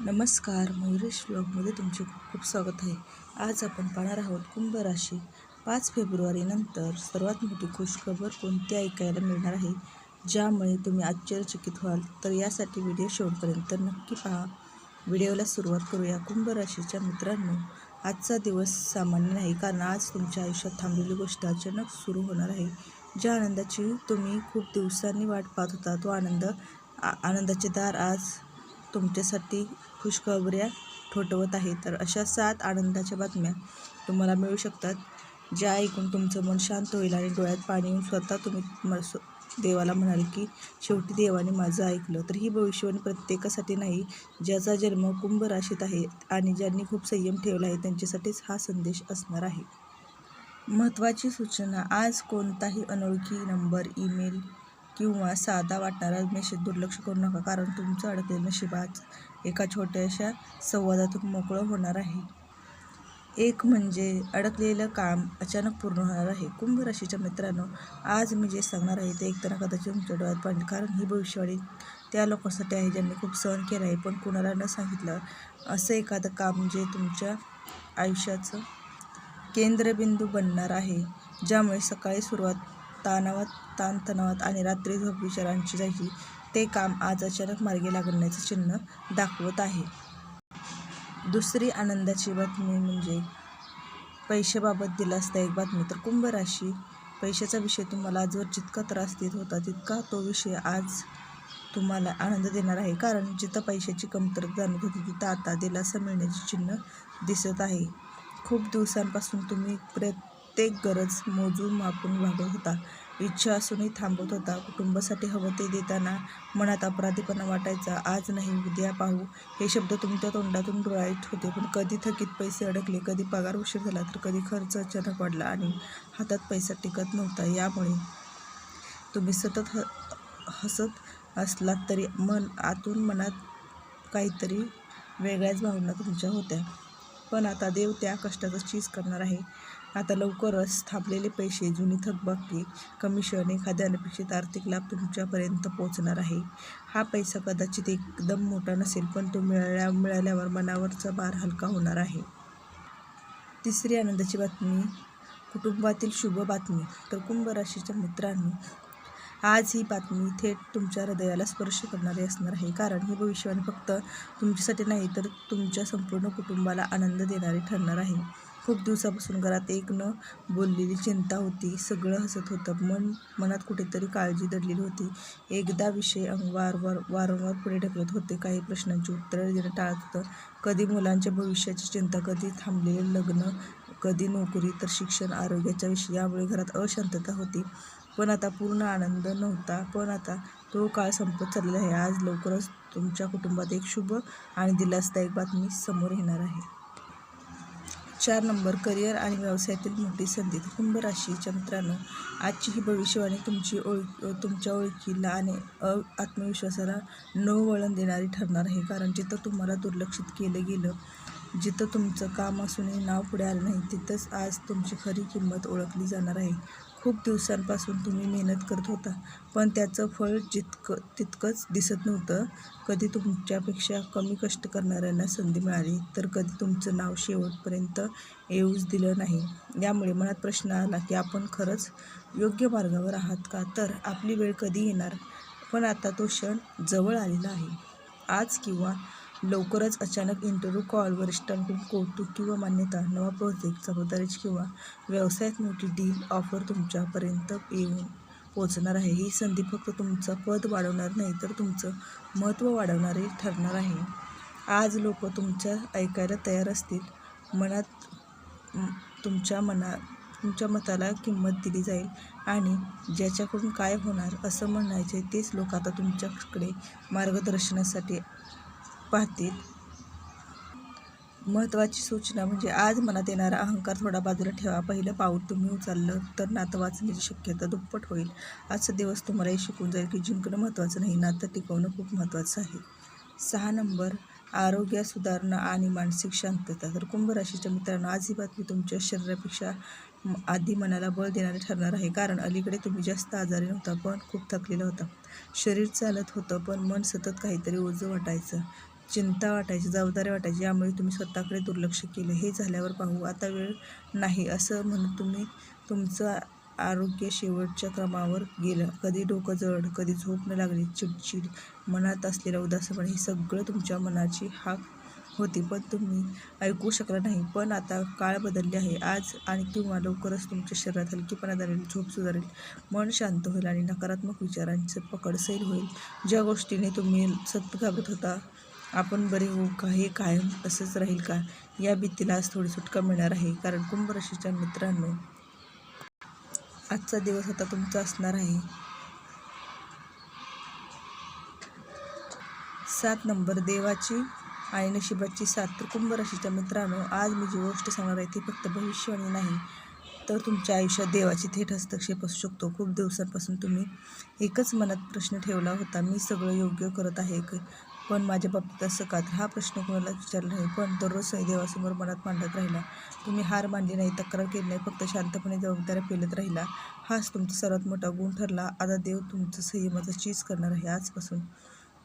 नमस्कार मयुरेश ब्लॉगमध्ये तुमचे खूप खूप स्वागत आहे. आज आपण पाहणार आहोत कुंभ राशी. पाच फेब्रुवारीनंतर सर्वात मोठी खुशखबर कोणती ऐकायला मिळणार आहे? ज्यामुळे तुम्ही आश्चर्यचकित व्हाल तर यासाठी व्हिडिओ शेवटपर्यंत नक्की पहा. व्हिडिओला सुरुवात करूया कुंभ राशीच्या मित्रांनो. आजचा दिवस सामान्य नाही कारण आज तुमच्या आयुष्यात थांबलेली गोष्ट अचानक सुरू होणार आहे. ज्या आनंदाची तुम्ही खूप दिवसांनी वाट पाहत होता तो आनंद आ- आनंदाचे दार आज तुमच्यासाठी खुशखबऱ्या ठोठवत आहे. तर अशा सात आनंदाच्या बातम्या तुम्हाला मिळू शकतात ज्या ऐकून तुमचं मन शांत होईल आणि डोळ्यात पाणी येऊन स्वतः तुम्ही म- देवाला म्हणाल की शेवटी देवाने माझं ऐकलं. तर ही भविष्यवाणी प्रत्येकासाठी नाही ज्याचा जन्म कुंभ राशीत आहे आणि ज्यांनी खूप संयम ठेवला आहे त्यांच्यासाठीच हा संदेश असणार आहे. महत्त्वाची सूचना आज कोणताही अनोळखी नंबर ईमेल किंवा साधा वाटणारा मेसेज दुर्लक्ष करू नका कारण तुमचं अडकलेलं नशीब आज एका छोट्याशा संवादातून मोकळं होणार आहे. एक म्हणजे अडकलेलं काम अचानक पूर्ण होणार आहे. कुंभ राशीच्या मित्रांनो आज मी जे सांगणार आहे ते एकतर कदाचित तुमच्या डोळ्यात पाणी कारण ही भविष्यवाणी त्या लोकांसाठी आहे ज्यांनी खूप सहन केलं आहे. पण कुणाला न सांगितलं असं एखादं काम जे तुमच्या आयुष्याचं केंद्रबिंदू बनणार आहे ज्यामुळे सकाळी सुरुवात ताणावात ताणतणावात आणि रात्री झोप विचारांची जायची ते काम आज अचानक मार्गी लागण्याचं चिन्ह दाखवत आहे. दुसरी आनंदाची बातमी म्हणजे पैशाबाबत दिलासदायक बातमी. तर कुंभ राशी पैशाचा विषय तुम्हाला आजवर जितका त्रास देत होता तितका तो विषय आज तुम्हाला आनंद देणार आहे. कारण जिथं पैशाची कमतरता जाणवत होती तिथं आता दिलासा मिळण्याचे चिन्ह दिसत आहे. खूप दिवसांपासून तुम्ही प्रयत्न प्रत्येक गरज मोजून मापून वागत होता. इच्छा असूनही थांबत होता. कुटुंबासाठी हवं ते देताना मनात अपराधीपणा वाटायचा. आज नाही उद्या पाहू. हे शब्द तुमच्या तोंडातून डोळायत होते. पण कधी थकीत पैसे अडकले कधी पगार उशीर झाला तर कधी खर्च अचानक वाढला आणि हातात पैसा टिकत नव्हता. यामुळे तुम्ही सतत ह हसत असलात तरी मन आतून मनात काहीतरी वेगळ्याच भावना तुमच्या होत्या. पण आता देव त्या कष्टाचा चीज करणार आहे. आता लवकरच थांबलेले पैसे जुनी थकबाकी कमिशन एखाद्या अनपेक्षित आर्थिक लाभ तुमच्यापर्यंत पोहोचणार आहे. हा पैसा कदाचित एकदम मोठा नसेल पण तो मिळाल्या मिळाल्यावर मनावरचा भार हलका होणार आहे. तिसरी आनंदाची बातमी कुटुंबातील शुभ बातमी तर कुंभ राशीच्या मित्रांनी आज ही बातमी थेट तुमच्या हृदयाला स्पर्श करणारी असणार आहे. कारण ही भविष्यवाणी फक्त तुमच्यासाठी नाही तर तुमच्या संपूर्ण कुटुंबाला आनंद देणारी ठरणार आहे. खूप दिवसापासून घरात एक न बोललेली चिंता होती. सगळं हसत होतं. मन मनात कुठेतरी काळजी दडलेली होती. एकदा विषय अंग वारंवार वारंवार पुढे ढकलत होते. काही प्रश्नांची उत्तरं देणं टाळत होतं. कधी मुलांच्या भविष्याची चिंता कधी थांबलेले लग्न कधी नोकरी तर शिक्षण आरोग्याच्या विषयी यामुळे घरात अशांतता होती. पण आता पूर्ण आनंद नव्हता. पण आता तो काळ संपत चाललेला आहे. आज लवकरच तुमच्या कुटुंबात एक शुभ आणि दिलासदायक बातमी समोर येणार आहे. चार नंबर करिअर आणि व्यवसायातील मोठी संधी. कुंभ राशीच्या मित्रांनो आजची ही भविष्यवाणी तुमची ओळख तुमच्या ओळखीला आणि अ आत्मविश्वासाला न वळण देणारी ठरणार आहे. कारण जिथं तुम्हाला दुर्लक्षित केलं गेलं जिथं तुमचं काम असूनही नाव पुढे आलं नाही तिथंच आज तुमची खरी किंमत ओळखली जाणार आहे. खूप दिवसांपासून तुम्ही मेहनत करत होता पण त्याचं फळ जितकं तितकंच दिसत नव्हतं. कधी तुमच्यापेक्षा कमी कष्ट करणाऱ्यांना संधी मिळाली तर कधी तुमचं नाव शेवटपर्यंत येऊच दिलं नाही. यामुळे मनात प्रश्न आला की आपण खरंच योग्य मार्गावर आहात का? तर आपली वेळ कधी येणार? पण आता तो क्षण जवळ आलेला आहे. आज किंवा लवकरच अचानक इंटरव्ह्यू कॉल वरिष्ठांकडून कौतुक किंवा मान्यता नवा प्रोजेक्ट जबाबदारीची किंवा व्यवसायात मोठी डील ऑफर तुमच्यापर्यंत येऊन पोचणार आहे. ही संधी फक्त तुमचं पद वाढवणार नाही तर तुमचं महत्त्व वाढवणारे ठरणार आहे. आज लोक तुमच्या ऐकायला तयार असतील. मनात तुमच्या मना तुमच्या मताला किंमत दिली जाईल आणि ज्याच्याकडून काय होणार असं म्हणायचे तेच लोक आता तुमच्याकडे मार्गदर्शनासाठी पाहतील. महत्त्वाची सूचना म्हणजे आज मनात येणारा अहंकार थोडा बाजूला ठेवा. पहिलं पाऊल तुम्ही उचललं तर नातं वाचण्याची शक्यता दुप्पट होईल. आजचा दिवस तुम्हाला हे शिकून जाईल की जिंकणं महत्त्वाचं नाही नातं टिकवणं खूप महत्त्वाचं आहे. सहा नंबर आरोग्य सुधारणा आणि मानसिक शांतता. तर कुंभ राशीच्या मित्रांनो आज ही बातमी तुमच्या शरीरापेक्षा आधी मनाला बळ देणारे ठरणार आहे. कारण अलीकडे तुम्ही जास्त आजारी नव्हता पण खूप थकलेला होता. शरीर चालत होतं पण मन सतत काहीतरी ओझं वाटायचं. चिंता वाटायची जबाबदारी वाटायची यामुळे तुम्ही स्वतःकडे दुर्लक्ष केले. हे झाल्यावर पाहू आता वेळ नाही असं म्हणून तुम्ही तुमचं आरोग्य शेवटच्या क्रमावर गेलं. कधी डोकं जड कधी झोप न लागली चिडचिड मनात असलेलं उदासपण हे सगळं तुमच्या मनाची हाक होती. पण तुम्ही ऐकू शकला नाही. पण आता काळ बदलले आहे. आज आणि किंवा लवकरच तुमच्या शरीरात हलकीपणा जाणवेल झोप सुधारेल मन शांत होईल आणि नकारात्मक विचारांचं पकड सैल होईल. ज्या गोष्टीने तुम्ही सतत घाबरत होता आपण बरे होऊ का? हे कायम असंच राहील का? या भीतीला आज थोडी सुटका मिळणार आहे. कारण कुंभ राशीच्या मित्रांनो आजचा दिवस आता तुमचा असणार आहे. सात नंबर देवाची आणि नशिबाची सात तर कुंभ राशीच्या मित्रांनो आज मी जी गोष्ट सांगणार आहे ती फक्त भविष्यवाणी नाही तर तुमच्या आयुष्यात देवाची थेट हस्तक्षेप असू शकतो. खूप दिवसांपासून तुम्ही एकच मनात प्रश्न ठेवला होता. मी सगळं योग्य करत आहे. पण माझ्या बाबतीत असं का? तर हा प्रश्न कोणाला विचारला नाही पण दररोज देवासमोर मनात मांडत राहिला. तुम्ही हार मानली नाही तक्रार केली नाही फक्त शांतपणे जबाबदाऱ्या पेलत राहिला. हाच तुमचा सर्वात मोठा गुण ठरला. आता देव तुमचं संयमाचं चीज करणार आहे आजपासून.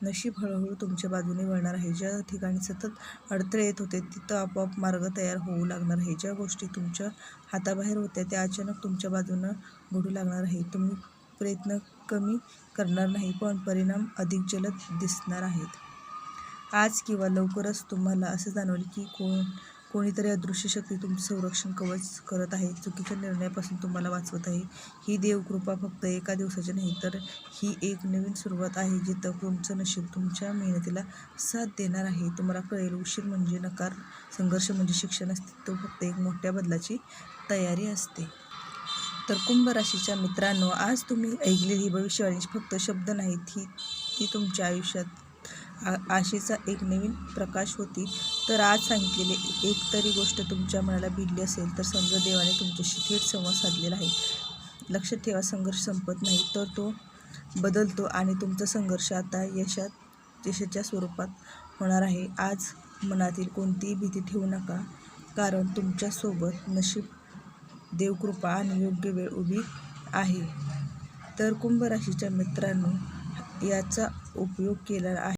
नशीब हळूहळू तुमच्या बाजूने वळणार आहे. ज्या ठिकाणी सतत अडथळे येत होते तिथं आपोआप मार्ग तयार होऊ लागणार आहे. ज्या गोष्टी तुमच्या हाताबाहेर होत्या त्या अचानक तुमच्या बाजूनं घडू लागणार आहे. तुम्ही प्रयत्न कमी करणार नाही पण परिणाम अधिक जलद दिसणार आहेत. आज किंवा लवकरच तुम्हाला असं जाणवेल की कोण कोणीतरी अदृश्य शक्ती तुमचं संरक्षण कवच करत आहे चुकीच्या निर्णयापासून तुम्हाला वाचवत आहे. ही देवकृपा फक्त एका दिवसाची नाही तर ही एक नवीन सुरुवात आहे जिथं तुमचं नशीब तुमच्या मेहनतीला साथ देणार आहे. तुम्हाला कळेल उशीर म्हणजे नकार संघर्ष म्हणजे शिक्षण असते तो फक्त एक मोठ्या बदलाची तयारी असते. तर कुंभ राशीच्या मित्रांनो आज तुम्ही ऐकलेली भविष्यवाणी फक्त शब्द नाहीत ही ती तुमच्या आयुष्यात आ आशेचा एक नवीन प्रकाश होती तर आज सांगितलेली एक तरी गोष्ट तुमच्या मनाला भिडली असेल तर समजा देवाने तुमच्याशी थेट संवाद साधलेला आहे. लक्षात ठेवा संघर्ष संपत नाही तर तो बदलतो आणि तुमचा संघर्ष आता यशात यशाच्या स्वरूपात होणार आहे. आज मनातील कोणतीही भीती ठेवू नका कारण तुमच्यासोबत नशीब देवकृपा आणि योग्य वेळ उभी आहे. तर कुंभ राशीच्या मित्रांनो याचा उपयोग केला आहे.